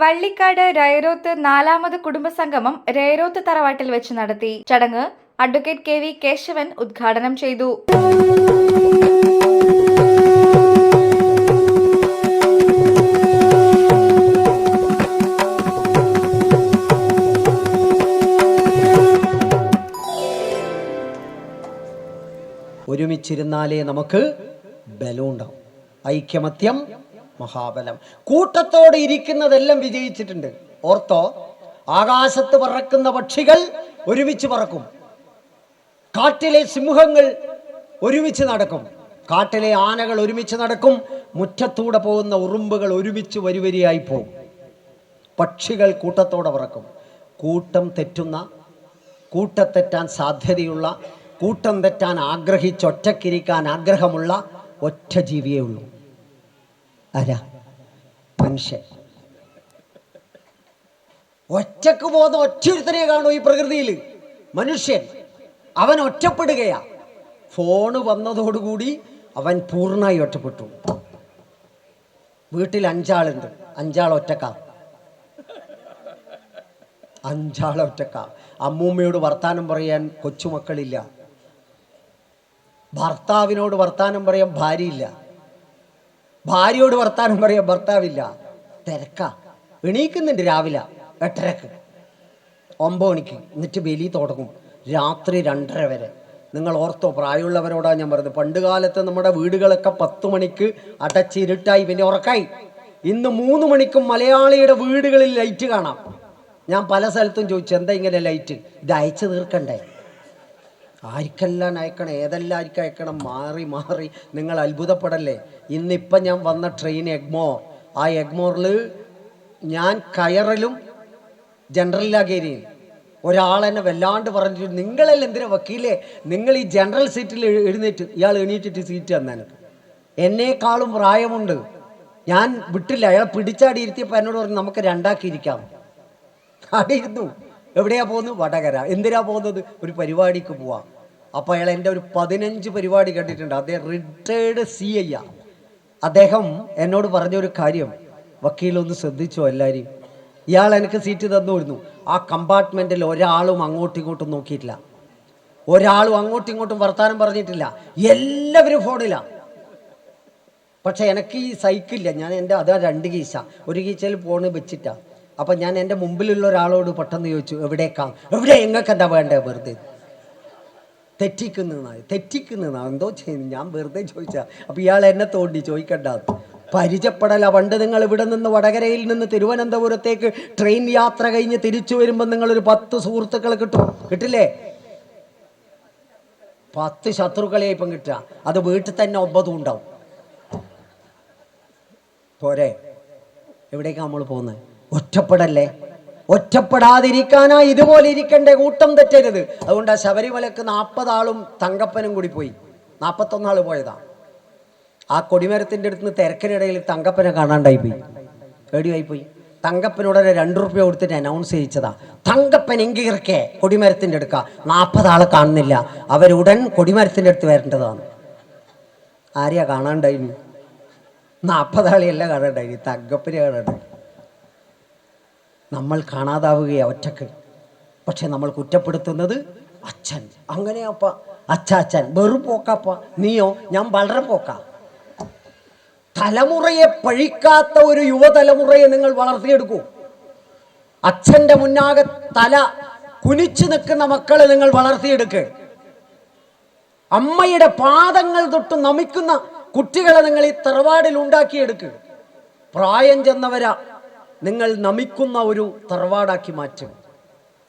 വള്ളിക്കാട് രയരോത്ത് നാലാമത് കുടുംബസംഗമം രയരോത്ത് തറവാട്ടിൽ വെച്ച് നടത്തി. ചടങ്ങ് അഡ്വക്കേറ്റ് കെ വി കേശവൻ ഉദ്ഘാടനം ചെയ്തു. ഒരുമിച്ചിരുന്നാലേ നമുക്ക് ബലമുണ്ടാവും ഐക്യമത്യം മഹാബലം. കൂട്ടത്തോടെ ഇരിക്കുന്നതെല്ലാം വിജയിച്ചിട്ടുണ്ട്. ഓർത്തോ? ആകാശത്ത് പറക്കുന്ന പക്ഷികൾ ഒരുമിച്ച് പറക്കും. കാട്ടിലെ സിംഹങ്ങൾ ഒരുമിച്ച് നടക്കും. കാട്ടിലെ ആനകൾ ഒരുമിച്ച് നടക്കും. മുറ്റത്തൂടെ പോകുന്ന ഉറുമ്പുകൾ ഒരുമിച്ച് വരിവരിയായി പോകും. പക്ഷികൾ കൂട്ടത്തോടെ പറക്കും. കൂട്ടം തെറ്റുന്ന കൂട്ടത്തെറ്റാൻ സാധ്യതയുള്ള കൂട്ടം തെറ്റാൻ ആഗ്രഹിച്ച് ഒറ്റക്കിരിക്കാൻ ആഗ്രഹമുള്ള ഒറ്റ ജീവിയേ ഉള്ളൂ. ആരാ മനുഷ്യൻ. ഒറ്റയ്ക്ക് പോകുന്ന ഒറ്റൊരുത്തനെ കാണൂ ഈ പ്രകൃതിയിൽ മനുഷ്യൻ. അവൻ ഒറ്റപ്പെടുകയാ. ഫോണ് വന്നതോടുകൂടി അവൻ പൂർണമായി ഒറ്റപ്പെട്ടു. വീട്ടിൽ അഞ്ചാളുണ്ട്. അഞ്ചാൾ ഒറ്റക്കാ. അഞ്ചാൾ ഒറ്റക്ക. അമ്മൂമ്മയോട് വർത്താനം പറയാൻ കൊച്ചുമക്കളില്ല. ഭർത്താവിനോട് വർത്താനം പറയാൻ ഭാര്യയില്ല. ഭാര്യയോട് വർത്താനം പറയാ ഭർത്താവില്ല. തിരക്ക. എണീക്കുന്നുണ്ട് രാവിലെ. എട്ടരക്ക്. ഒമ്പത് മണിക്ക്. എന്നിട്ട് ബലി തുടങ്ങും. രാത്രി രണ്ടര വരെ. നിങ്ങൾ ഓർത്തോ പ്രായമുള്ളവരോടാ ഞാൻ പറഞ്ഞത്. പണ്ട് കാലത്ത് നമ്മുടെ വീടുകളൊക്കെ പത്ത് മണിക്ക് അടച്ചിരുട്ടായി. പിന്നെ ഉറക്കായി. ഇന്ന് മൂന്ന് മണിക്കും മലയാളിയുടെ വീടുകളിൽ ലൈറ്റ് കാണാം. ഞാൻ പല സ്ഥലത്തും ചോദിച്ചു എന്താ ഇങ്ങനെ ലൈറ്റ്? ഇത് അയച്ചു തീർക്കണ്ടേ? ആർക്കെല്ലാം അയക്കണം ഏതെല്ലാം ആർക്കും അയക്കണം? മാറി മാറി. നിങ്ങൾ അത്ഭുതപ്പെടല്ലേ? ഇന്നിപ്പം ഞാൻ വന്ന ട്രെയിൻ എഗ്മോർ ആ എഗ്മോറിൽ ഞാൻ കയറലും ജനറൽ ഒരാൾ ഒരാളെന്നെ വല്ലാണ്ട് പറഞ്ഞിട്ട് നിങ്ങളല്ല എന്തിനാ വക്കീലേ? നിങ്ങൾ ഈ ജനറൽ സീറ്റിൽ എഴുന്നേറ്റ് ഇയാൾ എണീറ്റിട്ട് സീറ്റ് തന്നാൽ എന്നേക്കാളും പ്രായമുണ്ട്. ഞാൻ വിട്ടില്ല. അയാൾ പിടിച്ചാടി ഇരുത്തിയപ്പോൾ എന്നോട് പറഞ്ഞു നമുക്ക് രണ്ടാക്കിയിരിക്കാം. അവിടെ എവിടെയാ പോകുന്നത്? വടകര. എന്തിനാ പോകുന്നത്? ഒരു പരിപാടിക്ക് പോവാം. അപ്പോൾ അയാൾ എന്റെ ഒരു പതിനഞ്ച് പരിപാടി കണ്ടിട്ടുണ്ട്. അദ്ദേഹം റിട്ടയേർഡ് സി ഐ ആ. അദ്ദേഹം എന്നോട് പറഞ്ഞ ഒരു കാര്യം. വക്കീലൊന്ന് ശ്രദ്ധിച്ചോ എല്ലാവരും ഇയാൾ എനിക്ക് സീറ്റ് തന്നുവരുന്നു ആ കമ്പാർട്ട്മെന്റിൽ ഒരാളും അങ്ങോട്ടും ഇങ്ങോട്ടും നോക്കിയിട്ടില്ല. ഒരാളും അങ്ങോട്ടും ഇങ്ങോട്ടും വർത്താനം പറഞ്ഞിട്ടില്ല. എല്ലാവരും ഫോണിലാണ് പക്ഷേ എനിക്ക് ഈ സൈക്കിളില്ല ഞാൻ എന്റെ അതാ രണ്ട് കീശ. ഒരു കീശയിൽ ഫോണ് വെച്ചിട്ടാ. അപ്പം ഞാൻ എന്റെ മുമ്പിലുള്ള ഒരാളോട് പെട്ടെന്ന് ചോദിച്ചു എവിടേക്കാ എവിടെ? എങ്ങൾക്ക് എന്താ വേണ്ടേ? വെറുതെ. തെറ്റിക്കുന്നതാണ് തെറ്റിക്കുന്നതാണ് എന്തോ ചെയ്യുന്നു? ഞാൻ വെറുതെ ചോദിച്ചാ. അപ്പം ഇയാൾ എന്നെ തോണ്ടി ചോദിക്കണ്ട. പരിചയപ്പെടല. പണ്ട് നിങ്ങൾ ഇവിടെ നിന്ന് വടകരയിൽ നിന്ന് തിരുവനന്തപുരത്തേക്ക് ട്രെയിൻ യാത്ര കഴിഞ്ഞ് തിരിച്ചു വരുമ്പോൾ നിങ്ങൾ ഒരു പത്ത് സുഹൃത്തുക്കളെ കിട്ടും. കിട്ടില്ലേ? പത്ത് ശത്രുക്കളെ ഇപ്പം കിട്ടുക. അത് വീട്ടിൽ തന്നെ ഒമ്പതും ഉണ്ടാവും. പോരെ? എവിടേക്കാണ് നമ്മൾ പോകുന്നത് ഒറ്റപ്പെടല്ലേ? ഒറ്റപ്പെടാതിരിക്കാനായി ഇതുപോലെ ഇരിക്കണ്ടേ കൂട്ടം തെറ്റരുത്. അതുകൊണ്ട് ആ ശബരിമലക്ക് നാൽപ്പതാളും തങ്കപ്പനും കൂടി പോയി. നാൽപ്പത്തൊന്നാൾ പോയതാ. ആ കൊടിമരത്തിന്റെ അടുത്ത് നിന്ന് തിരക്കിനിടയിൽ തങ്കപ്പനെ കാണാണ്ടായി പോയി. പേടിയായി പോയി തങ്കപ്പനോടൊരു രണ്ട് റുപ്യ കൊടുത്തിട്ട് അനൗൺസ് ചെയ്യിച്ചതാ. തങ്കപ്പൻ എങ്കിറക്കെ കൊടിമരത്തിന്റെ അടുക്ക. നാൽപ്പത് ആളെ കാണുന്നില്ല അവരുടൻ കൊടിമരത്തിന്റെ അടുത്ത് വരേണ്ടതാണ്. ആരെയാ കാണാണ്ടായി? നാൽപ്പതാളിയല്ല കാണാണ്ടായി. തങ്കപ്പനെ കാണണ്ടായി. നമ്മൾ കാണാതാവുകയാണ് ഒറ്റയ്ക്ക്. പക്ഷെ നമ്മൾ കുറ്റപ്പെടുത്തുന്നത് അച്ഛൻ. അങ്ങനെയപ്പ അച്ഛൻ വെറും പോക്കാപ്പ നീയോ? ഞാൻ വളരെ പോക്ക. തലമുറയെ പഴിക്കാത്ത ഒരു യുവതലമുറയെ നിങ്ങൾ വളർത്തിയെടുക്കൂ. അച്ഛന്റെ മുന്നാകെ തല കുനിച്ചു നിൽക്കുന്ന മക്കളെ നിങ്ങൾ വളർത്തിയെടുക്കുക അമ്മയുടെ പാദങ്ങൾ തൊട്ട് നമിക്കുന്ന കുട്ടികളെ നിങ്ങൾ ഈ തറവാടിൽ ഉണ്ടാക്കിയെടുക്കുക പ്രായം ചെന്നവരാ നിങ്ങൾ നമിക്കുന്ന ഒരു തറവാടാക്കി മാറ്റും.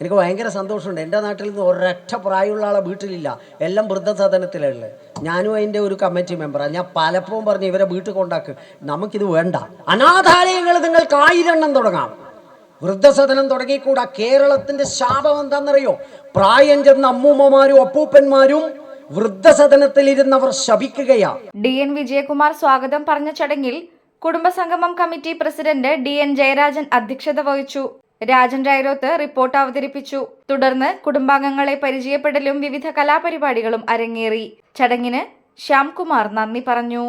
എനിക്ക് ഭയങ്കര സന്തോഷമുണ്ട്. എന്റെ നാട്ടിൽ നിന്ന് ഒരൊറ്റ പ്രായമുള്ള ആളെ വീട്ടിലില്ല. എല്ലാം വൃദ്ധസദനത്തിലുള്ളത് ഞാനും അതിന്റെ ഒരു കമ്മിറ്റി മെമ്പറാണ് ഞാൻ പലപ്പോഴും പറഞ്ഞു ഇവരെ വീട്ടിൽ കൊണ്ടാക്ക്. നമുക്കിത് വേണ്ട. അനാഥാലയങ്ങൾ നിങ്ങൾക്ക് ആയിരെണ്ണം തുടങ്ങാം. വൃദ്ധസദനം തുടങ്ങിക്കൂടാ. കേരളത്തിന്റെ ശാപം എന്താണെന്നറിയോ? പ്രായം ചെന്ന അമ്മൂമ്മമാരും അപ്പൂപ്പന്മാരും വൃദ്ധസദനത്തിലിരുന്നവർ ശപിക്കുകയാണ് ശപിക്കുകയാ. ഡി എൻ വിജയകുമാർ സ്വാഗതം പറഞ്ഞ ചടങ്ങിൽ കുടുംബസംഗമം committee president D N Jayarajan അധ്യക്ഷത വഹിച്ചു. രാജൻ റൈറോത്ത് റിപ്പോർട്ട് അവതരിപ്പിച്ചു. തുടർന്ന് കുടുംബാംഗങ്ങളെ പരിചയപ്പെടലും വിവിധ കലാപരിപാടികളും അരങ്ങേറി. ചടങ്ങിന് ശ്യാംകുമാർ നന്ദി പറഞ്ഞു.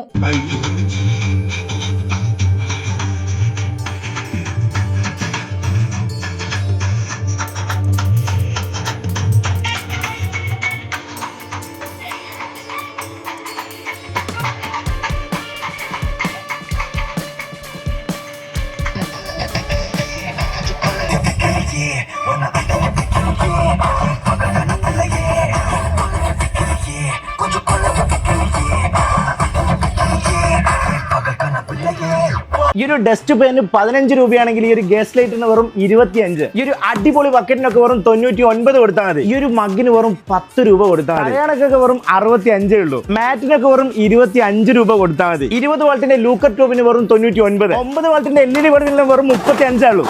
ഈ ഒരു ഡസ്റ്റ് പേന് പതിനഞ്ച് രൂപയാണെങ്കിൽ ഈ ഒരു ഗ്യാസ് ലൈറ്റിന് വെറും ഇരുപത്തിയഞ്ച്. ഈ ഒരു അടിപൊളി ബക്കറ്റിനൊക്കെ വെറും തൊണ്ണൂറ്റി ഒൻപത് കൊടുത്താൽ മതി. ഈ ഒരു മഗ്ഗിന് വെറും പത്ത് രൂപ കൊടുത്താൽ മതി. കല്യാണക്കൊക്കെ വെറും അറുപത്തി അഞ്ചേ ഉള്ളൂ മാറ്റിനൊക്കെ വെറും ഇരുപത്തി അഞ്ച് രൂപ കൊടുത്താൽ മതി. ഇരുപത് വാൾട്ടിന്റെ ലൂക്കർ ട്യൂബിന് വെറും തൊണ്ണൂറ്റി ഒൻപത് ഒമ്പത് വാൾട്ടിന്റെ എൽ ഇ ഡി വെറും മുപ്പത്തി അഞ്ചാളൂ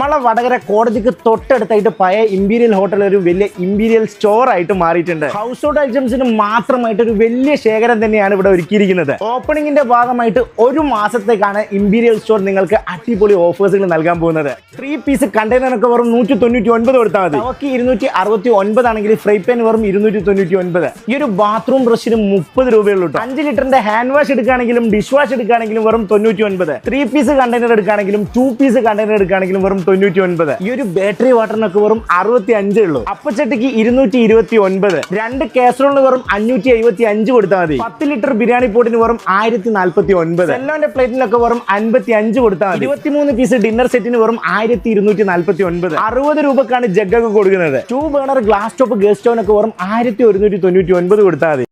നമ്മളെ വടകര കോടതിക്ക് തൊട്ടടുത്തായിട്ട് പഴയ ഇമ്പീരിയൽ ഹോട്ടൽ ഒരു വലിയ ഇമ്പീരിയൽ സ്റ്റോർ ആയിട്ട് മാറിയിട്ടുണ്ട്. ഹൗസ് ഹോൾഡ് ഐറ്റംസിന് മാത്രമായിട്ട് ഒരു വലിയ ശേഖരം തന്നെയാണ് ഇവിടെ ഒരുക്കിയിരിക്കുന്നത്. ഓപ്പണിംഗിന്റെ ഭാഗമായിട്ട് ഒരു മാസത്തേക്കാണ് ഇമ്പീരിയൽ സ്റ്റോർ നിങ്ങൾക്ക് അടിപൊളി ഓഫേഴ്സുകൾ നൽകാൻ പോകുന്നത്. ത്രീ പീസ് കണ്ടെയ്നറൊക്കെ വെറും നൂറ്റി തൊണ്ണൂറ്റി ഒൻപത് കൊടുത്താൽ മതി. അവർക്ക് ഇരുന്നൂറ്റി അറുപത്തി ഒൻപതാണെങ്കിൽ ഫ്രൈ പാൻ വെറും ഇരുന്നൂറ്റി തൊണ്ണൂറ്റി ഒൻപത് ഈ ഒരു ബാത്റൂം ബ്രഷിന് മുപ്പത് രൂപയുള്ളൂ. അഞ്ച് ലിറ്ററിന്റെ ഹാൻഡ് വാഷ് എടുക്കുകയാണെങ്കിലും ഡിഷ് വാഷ് എടുക്കുകയാണെങ്കിലും വെറും തൊണ്ണൂറ്റി ഒൻപത് ത്രീ പീസ് കണ്ടെയ്നർ എടുക്കുകയാണെങ്കിലും ടു പീസ് കണ്ടെയ്നർ എടുക്കുകയാണെങ്കിലും വെറും തൊണ്ണൂറ്റി ഒൻപത് ഈ ഒരു ബാറ്ററി വാട്ടറിനൊക്കെ വെറും അറുപത്തി അഞ്ചേ ഉള്ളൂ. അപ്പച്ചട്ടിക്ക് ഇരുന്നൂറ്റി ഇരുപത്തി ഒൻപത് രണ്ട് കാസറോളിന് വെറും അഞ്ഞൂറ്റി എഴുപത്തി അഞ്ച് കൊടുത്താൽ മതി. പത്ത് ലിറ്റർ ബിരിയാണി പോട്ടിന് വെറും ആയിരത്തി നാൽപ്പത്തി ഒൻപത് സെല്ലോന്റെ പ്ലേറ്റിനൊക്കെ വെറും അൻപത്തി അഞ്ച് കൊടുത്താൽ മതി. ഇരുപത്തിമൂന്ന് പീസ് ഡിന്നർ സെറ്റിന് വെറും ആയിരത്തി ഇരുന്നൂറ്റി നാൽപ്പത്തി ഒൻപത് അറുപത് രൂപക്കാണ് ജഗ്ഗൊക്കെ കൊടുക്കുന്നത്. Two burner glass top gas സ്റ്റോനൊക്കെ വെറും ആയിരത്തി ഒരുന്നൂറ്റി തൊണ്ണൂറ്റി ഒൻപത് കൊടുത്താൽ മതി.